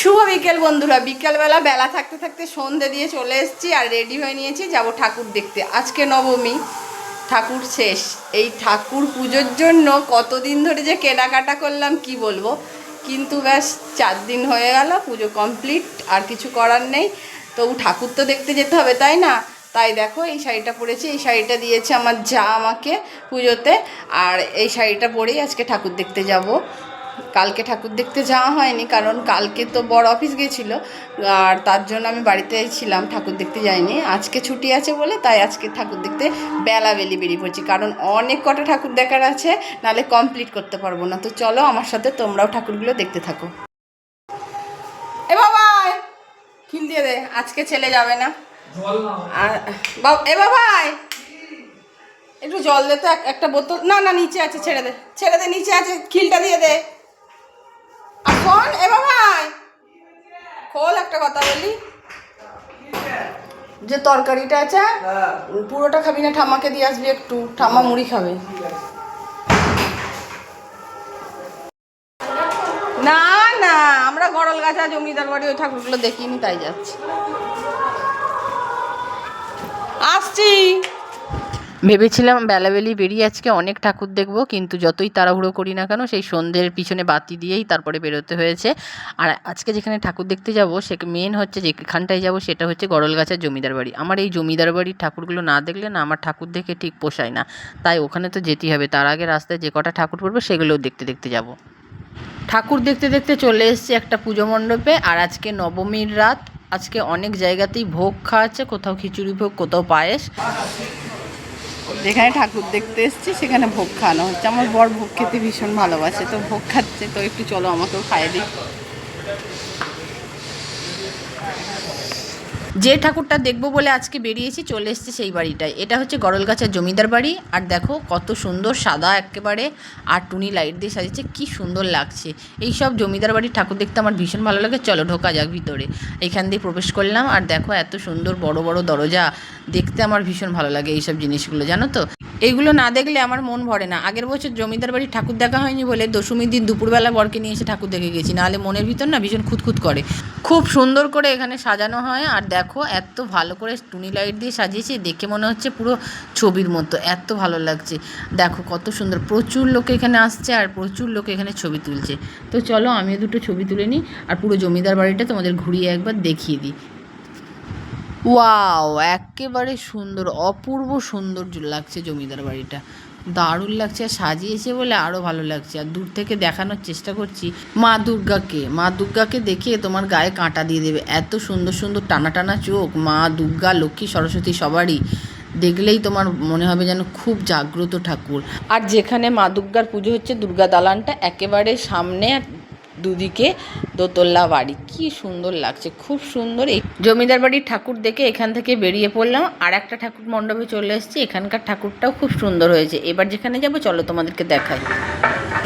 শুভ বিকেল বন্ধুরা। বিকেলবেলা বেলা থাকতে থাকতে সন্ধে দিয়ে চলে এসেছি আর রেডি হয়ে নিয়েছি, যাব ঠাকুর দেখতে। আজকে নবমী, ঠাকুর শেষ। এই ঠাকুর পুজোর জন্য কতদিন ধরে যে কেনাকাটা করলাম, কি বলব? কিন্তু ব্যাস, চার দিন হয়ে গেল, পুজো কমপ্লিট আর কিছু করার নেই। তবু ঠাকুর তো দেখতে যেতে হবে, তাই না? তাই দেখো, এই শাড়িটা পরেছি, এই শাড়িটা দিয়েছে আমার যা আমাকে পুজোতে, আর এই শাড়িটা পরেই আজকে ঠাকুর দেখতে যাব। কালকে ঠাকুর দেখতে যাওয়া হয়নি কারণ কালকে তো বড় অফিস গেছিল আর তার জন্য আমি বাড়িতে ছিলাম ঠাকুর দেখতে যাইনি। আজকে ছুটি আছে বলে তাই আজকে ঠাকুর দেখতে বেলা বেলি বেরিয়ে পড়ছি কারণ অনেক কটা ঠাকুর দেখার আছে নালে কমপ্লিট করতে পারব না। তো চলো আমার সাথে তোমরাও ঠাকুরগুলো দেখতে থাকো। এ বাবা খিল দিয়ে দে আজকে ছেলে যাবে না। আর এ বাবাই একটু জল দে তো একটা বোতল না না নিচে আছে ছেড়ে দে ছেড়ে দে নিচে আছে খিলটা দিয়ে দে। শোন এ বাবাই। খোল একটা কথা বলি। যে তরকারিটা আছে পুরোটা খাবি না ঠাম্মাকে দিয়ে আসবি একটু। ঠাম্মা মুড়ি খাবে। না না আমরা গড়ল গাছা জমিদার বাড়ি ওই ঠাকুরগুলো দেখিনি তাই যাচ্ছি আসছি ভেবেছিলাম বেলাবেলি বেরিয়ে আজকে অনেক ঠাকুর দেখব, কিন্তু যতই তাড়াহুড়ো করি না কেন সেই সন্ধ্যের পিছনে বাতি দিয়েই তারপরে বেরোতে হয়েছে। আর আজকে যেখানে ঠাকুর দেখতে যাব, সে মেন হচ্ছে যেখানটায় যাব সেটা হচ্ছে গড়লগাছার জমিদার বাড়ি। আমার এই জমিদার বাড়ির ঠাকুরগুলো না দেখলে না আমার ঠাকুর দেখে ঠিক পোষায় না। তাই ওখানে তো যেতেই হবে। তার আগে রাস্তায় যে কটা ঠাকুর পড়বে সেগুলোও দেখতে দেখতে যাব। ঠাকুর দেখতে দেখতে চলে এসেছি একটা পুজো মণ্ডপে, আর আজকে নবমীর রাত। আজকে অনেক জায়গাতেই ভোগ খাওয়াচ্ছে কোথাও খিচুড়ি ভোগ, কোথাও পায়েস। যেখানে ঠাকুর দেখতে এসছি, সেখানে ভোগ খাওয়ানো হচ্ছে। আমার বর ভোগ খেতে ভীষণ ভালোবাসে, তো ভোগ খাচ্ছে, তো একটু চলো আমাকেও খাইয়ে দিই। যে ঠাকুরটা দেখব বলে আজকে বেরিয়েছি, চলে এসেছি সেই বাড়িটায়। এটা হচ্ছে গরলগাছার জমিদার বাড়ি। আর দেখো, কত সুন্দর সাদা একেবারে, আর টুনি লাইট দিয়ে সাজিয়েছে, কি সুন্দর লাগছে। এই সব জমিদার বাড়ির ঠাকুর দেখতে আমার ভীষণ ভালো লাগে। চলো, ঢোকা যাক ভিতরে। এখান দিয়ে প্রবেশ করলাম। আর দেখো, এত সুন্দর বড় বড় দরজা দেখতে আমার ভীষণ ভালো লাগে এইসব জিনিসগুলো, জানো তো? এইগুলো না দেখলে আমার মন ভরে না। আগের বছর জমিদার বাড়ির ঠাকুর দেখা হয়নি বলে দশমীর দিন দুপুরবেলা বরকে নিয়ে এসে ঠাকুর দেখে গেছি। নাহলে মনের ভিতর না ভীষণ খুঁতখুত করে। খুব সুন্দর করে এখানে সাজানো হয়। আর দেখো, এত ভালো করে টুনি লাইট দিয়ে সাজিয়েছে। দেখে মনে হচ্ছে পুরো ছবির মতো। এত ভালো লাগছে। দেখো, কত সুন্দর। প্রচুর লোক এখানে আসছে আর প্রচুর লোক এখানে ছবি তুলছে। তো চলো, আমিও দুটো ছবি তুলে নিই। আর পুরো জমিদার বাড়িটা তোমাদের ঘুরিয়ে একবার দেখিয়ে দিই। ওয়াও, একেবারে সুন্দর, অপূর্ব সুন্দর লাগছে জমিদার বাড়িটা। দারুণ লাগছে, আর সাজিয়েছে বলে আরও ভালো লাগছে। আর দূর থেকে দেখানোর চেষ্টা করছি মা দুর্গাকে। মা দুর্গাকে দেখে তোমার গায়ে কাঁটা দিয়ে দেবে। এত সুন্দর সুন্দর টানা টানা চোখ। মা দুর্গা, লক্ষ্মী, সরস্বতী সবারই। দেখলেই তোমার মনে হবে যেন খুব জাগ্রত ঠাকুর। আর যেখানে মা দুর্গার পুজো হচ্ছে দুর্গা দালানটা, একেবারে সামনে দুদিকে দোতলা বাড়ি। কি সুন্দর লাগছে, খুব সুন্দর। এই জমিদার বাড়ির ঠাকুর দেখে এখান থেকে বেরিয়ে পড়লাম। আর একটা ঠাকুর মণ্ডপে চলে এসেছি। এখানকার ঠাকুরটাও খুব সুন্দর হয়েছে। এবার যেখানে যাব, চলো তোমাদেরকে দেখাই।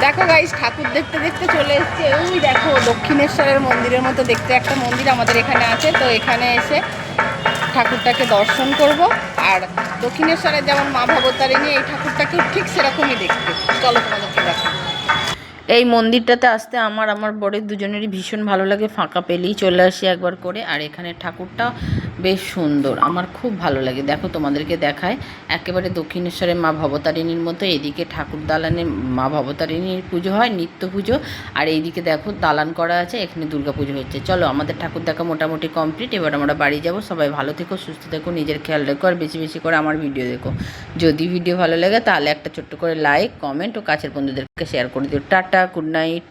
দেখো গাইস ঠাকুর দেখতে দেখতে চলে এসছে। ওই দেখো, দক্ষিণেশ্বরের মন্দিরের মতো দেখতে একটা মন্দির আমাদের এখানে আছে। তো এখানে এসে ঠাকুরটাকে দর্শন করব। আর দক্ষিণেশ্বরের যেমন মা ভবতারিণী, এই ঠাকুরটাকে ঠিক সেরকমই দেখতে। চলো তোমাদেরকে দেখো এই মন্দিরটাতে আসতে আমার আমার বরের দুজনেরই ভীষণ ভালো লাগে। ফাঁকা পেলেই চলে আসি একবার করে। আর এখানে ঠাকুরটা বেশ সুন্দর। আমার খুব ভালো লাগে। দেখো তোমাদেরকে দেখায়। একেবারে দক্ষিণেশ্বরের মা ভবতারিণীর মতো, এদিকে ঠাকুর দালানে মা ভবতারিণীর পুজো হয়, নিত্য পুজো। আর এইদিকে দেখো দালান করা আছে, এখানে দুর্গা পুজো হচ্ছে। চলো আমাদের ঠাকুর দেখা মোটামুটি কমপ্লিট এবার আমরা বাড়ি যাব। সবাই ভালো থেকো, সুস্থ থেকো, নিজের খেয়াল রেখো, আর বেশি বেশি করে আমার ভিডিও দেখো। যদি ভিডিও ভালো লাগে তাহলে একটা ছোট্ট করে লাইক কমেন্ট ও কাছের বন্ধুদেরকে শেয়ার করে দিও। Tata good night